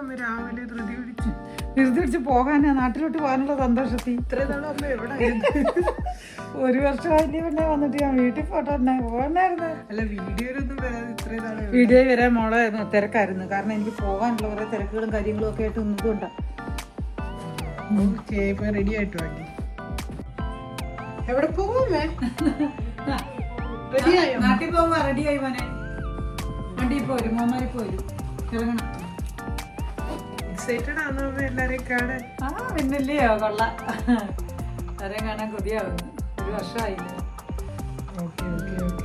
അമ്മ രാവിലെ ധൃതി പിടിച്ച് ധൃതി പിടിച്ച് പോകാനാ നാട്ടിലോട്ട് പോകാനുള്ള സന്തോഷത്തിൽ. ഇത്ര നാളൊന്നും അമ്മ എവിടെ? ഒരു വർഷമായില്ലേ പിന്നെ വന്നിട്ട് ഞാൻ വീട്ടിൽ പോട്ടെ പോകണായിരുന്നു അല്ല വീഡിയോയിലൊന്നും വരാതെ ഇത്രയും നാളെ? വീഡിയോ വരാൻ മോളെ തിരക്കായിരുന്നു. കാരണം എനിക്ക് പോകാനുള്ള കുറെ തിരക്കുകളും കാര്യങ്ങളും ഒക്കെ ആയിട്ട് നിന്നതുകൊണ്ടാ. ഓക്കേ ഇപ്പൊ റെഡി ആയിട്ട് വാങ്ങി എവിടെ പോവുമേ റെഡിയായോ നാട്ടിൽ പോകുമ്പോ റെഡിയായി മോനെ. വണ്ടി പോരും മോമാരി പോരും. ഇറങ്ങണം. എക്സൈറ്റഡ് ആണോ എല്ലാരെയും കാണാൻ ആ പിന്നില്ലയോ കൊള്ളാം. ആരെയും കാണാൻ കൊതിയാവുന്നു. ഒരു വർഷമായില്ല? ഓക്കെ ഓക്കെ ഓക്കെ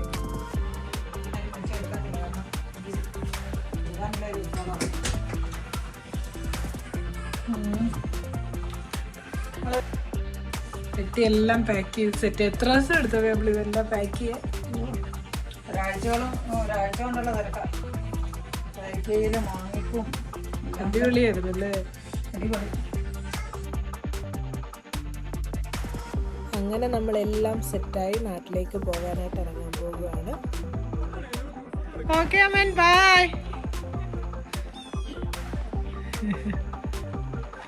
പെട്ടി എല്ലാം പാക്ക് ചെയ്ത് സെറ്റ് എത്ര ദിവസം എടുത്തു നമ്മൾ ഇതെല്ലാം പാക്ക് ചെയ്യാൻ? ഒരാഴ്ചയോളം ഒരാഴ്ച കൊണ്ടുള്ള തിരക്കാം. പാക്ക് ചെയ്ത് വാങ്ങിക്കും. അടിപൊളിയായിരുന്നു അല്ലേ അടിപൊളി. അങ്ങനെ നമ്മളെല്ലാം സെറ്റായി നാട്ടിലേക്ക് പോകാനായിട്ട് ഇറങ്ങാൻ പോവുകയാണ്. ഓക്കെ അമ്മൻ ബൈ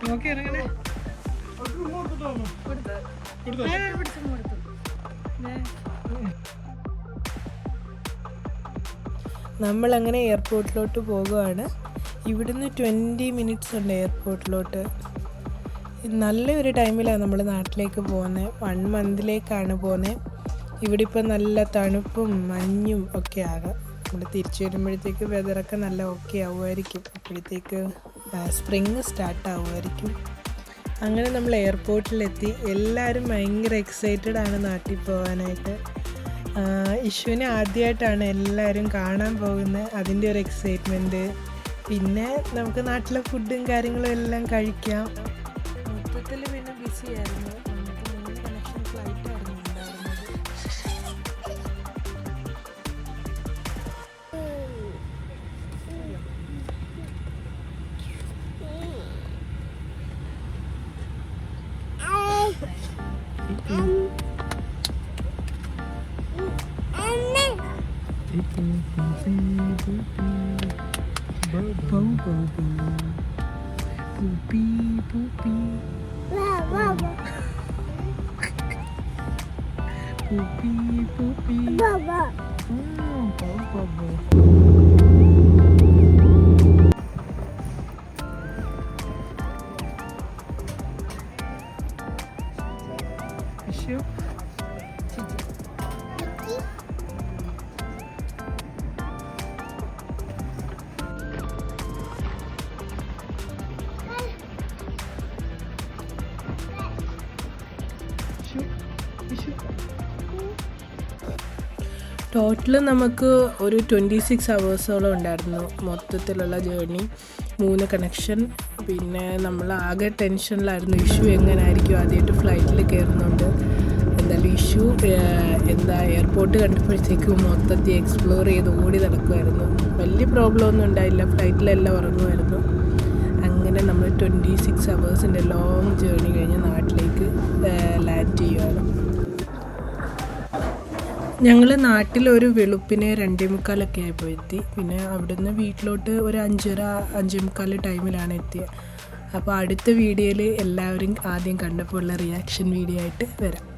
നോക്കി ഇറങ്ങണേ. നമ്മളങ്ങനെ എയർപോർട്ടിലോട്ട് പോകുകയാണ് ഇവിടുന്ന് ട്വന്റി മിനിറ്റ്സ് ഉണ്ട് എയർപോർട്ടിലോട്ട് നല്ലൊരു ടൈമിലാണ് നമ്മൾ നാട്ടിലേക്ക് പോകുന്നത് വൺ മന്തിലേക്കാണ് പോകുന്നത് ഇവിടെ ഇപ്പോൾ നല്ല തണുപ്പും മഞ്ഞും ഒക്കെ ആകാം. നമ്മൾ തിരിച്ചു വരുമ്പോഴത്തേക്ക് വെതറൊക്കെ നല്ല ഓക്കെ ആവുമായിരിക്കും. അപ്പോഴത്തേക്ക് സ്പ്രിങ് സ്റ്റാർട്ട് ആവുമായിരിക്കും. അങ്ങനെ നമ്മൾ എയർപോർട്ടിലെത്തി എല്ലാവരും ഭയങ്കര എക്സൈറ്റഡ് ആണ് നാട്ടിൽ പോകാനായിട്ട്. ഇഷുവിനെ ആദ്യമായിട്ടാണ് എല്ലാവരും കാണാൻ പോകുന്നത് അതിന്റെ ഒരു എക്സൈറ്റ്മെന്റ് പിന്നെ നമുക്ക് നാട്ടിലെ ഫുഡും കാര്യങ്ങളും എല്ലാം കഴിക്കാം. മൊത്തത്തിൽ പിന്നെ ബിസി ആയിരുന്നു. നമുക്ക് മൂന്ന് കണക്ഷൻ ഫ്ലൈറ്റ് ആയിരുന്നു ഉണ്ടായിരുന്നത്. Boo, boo, boo, boo. Boopy, boopy. Wow, wow, wow. Boopy, boo, boo, boo. Thank you. Total നമുക്ക് ഒരു ട്വന്റി സിക്സ് അവേഴ്സോളം ഉണ്ടായിരുന്നു മൊത്തത്തിലുള്ള ജേർണി മൂന്ന് കണക്ഷൻ പിന്നെ നമ്മൾ ആകെ ടെൻഷനിലായിരുന്നു ഇഷ്യൂ എങ്ങനെയായിരിക്കും ആദ്യമായിട്ട് ഫ്ലൈറ്റിൽ കയറുന്നുണ്ട്. എന്തായാലും ഇഷ്യൂ എന്താ എയർപോർട്ട് കണ്ടപ്പോഴത്തേക്കും മൊത്തത്തിൽ എക്സ്പ്ലോർ ചെയ്ത് ഓടി നടക്കുമായിരുന്നു വലിയ പ്രോബ്ലം ഒന്നും ഉണ്ടായില്ല. ഫ്ലൈറ്റിലെല്ലാം ഉറങ്ങുമായിരുന്നു അങ്ങനെ നമ്മൾ ട്വന്റി സിക്സ് അവേഴ്സിന്റെ ലോങ് ജേർണി ഞങ്ങൾ നാട്ടിലൊരു വെളുപ്പിന് രണ്ടേ മുക്കാലൊക്കെ ആയപ്പോൾ എത്തി. പിന്നെ അവിടുന്ന് വീട്ടിലോട്ട് ഒരു അഞ്ചര അഞ്ചേ മുക്കാൽ ടൈമിലാണ് എത്തിയത് അപ്പോൾ അടുത്ത വീഡിയോയിൽ എല്ലാവരും ആദ്യം കണ്ടപ്പോൾ ഉള്ള റിയാക്ഷൻ വീഡിയോ ആയിട്ട് വരാം.